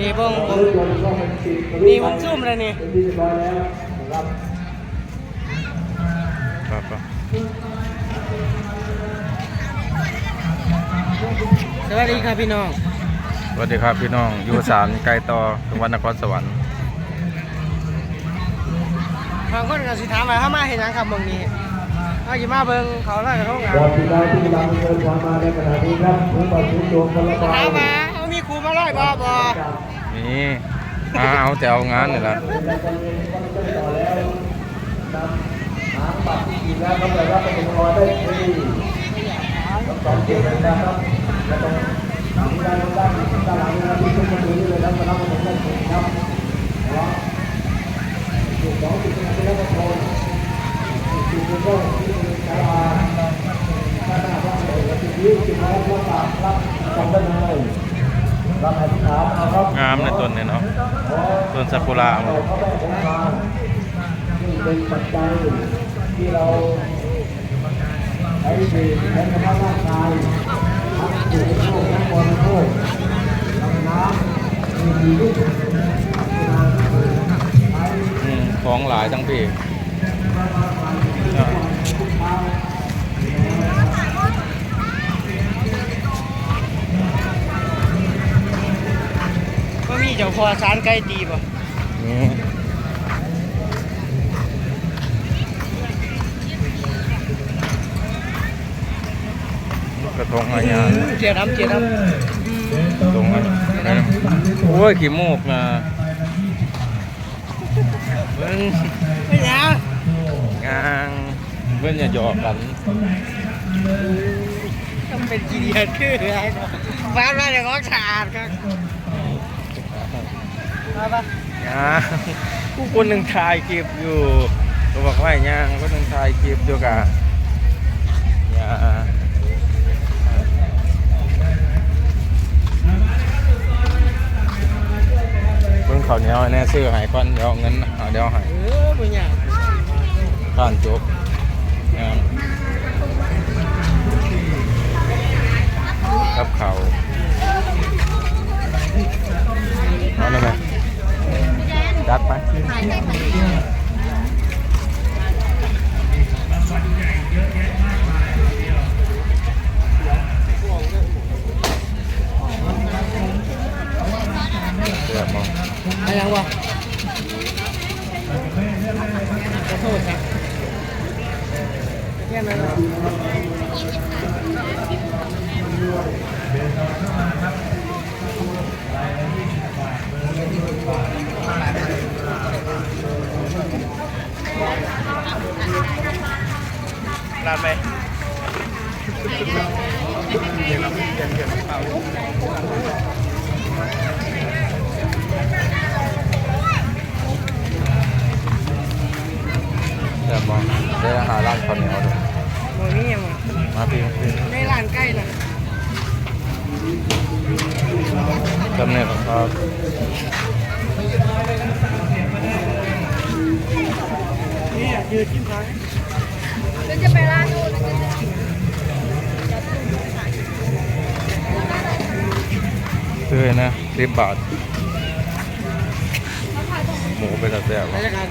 นี่เบิ่งผมรถยนต์ก็เป็นสิบนี่ผมซุ่มเลยนี่เป็นที่เรียบร้อยแล้วนะครับครับครับสวัสดีครับพี่น้อง สวัสดีครับพี่น้องอยู่สารไกลต่อจังหวัดนครสวรรค์บางคนก็สิถามว่าเฮามาเฮ็ดหยังครับเมืองนี้เฮาสิมาเบิ่งเขาลอยกระทงกันบอลที่ได้ที่กำลังเดินทางมาในขณะนี้ครับผู้บอลทุกดวงคนละใบถามว่าเฮามีครูมาลอยบ่บ่ นี่มาเอาแต่เอางานนี่แหละต่อแล้วนำหางบัตรที่กินแล้วครับแต่ว่าเป็นรอได้ฟรีกับสองเกมนะครับแล้วก็มีได้ด้านด้านหลังนะครับ งามในต้นเนี่เนาะต้นซากุระเรามันก็ได้ของมานี่เป็นปัจจัยที่เราใช้ดื่มใช้สภาพร่างกายทั้งอยู่ในโลกทั้งบนโลกลำน้ำมีดีลูกของหลายทั้งพี่ใช่ บ่มีเจ้าพ่อสารไก่ตีบ่นี่กระทงอะไรเงี้ยเจียดำเจียดตรงนั้นโอ้ยขี้มูกนะเบิ้งำไม่หยังงางเบิ้งอย่าหยอกกันต้องเป็นกีเดียดคืออะไรเนาะฟ้ามาจากของสะอาดครับ มาปะงางผู้คนหนึ่งถ่ายคลิปอยู่ก็บอกว่าย่างคนหนึ่งถ่ายคลิปอยู่กะอย่าเบิ้งข้าวเหนียวให้แน่ซื้อให้ก่อนเดี๋ยวเอาเงินเอาเดี๋ยวให้เออบ่หยังข้านจบงามกับเขาวเอาได้ไหมจัดไป เสือกมองอะไรยังวะขอโทษครับแค่นั้นเหรอร้านไหมเสือกมอง ได้หาร้านข้าวเหนียวดูโมนี่ยังวะมาพี่พี่ในร้านใกล้น่ะจำเนียของเขานี่อยากยืนกินท้ายจะไปร้านนู้นซื้อนะสิบบาท หมูเป็นตะแซ่บราชการ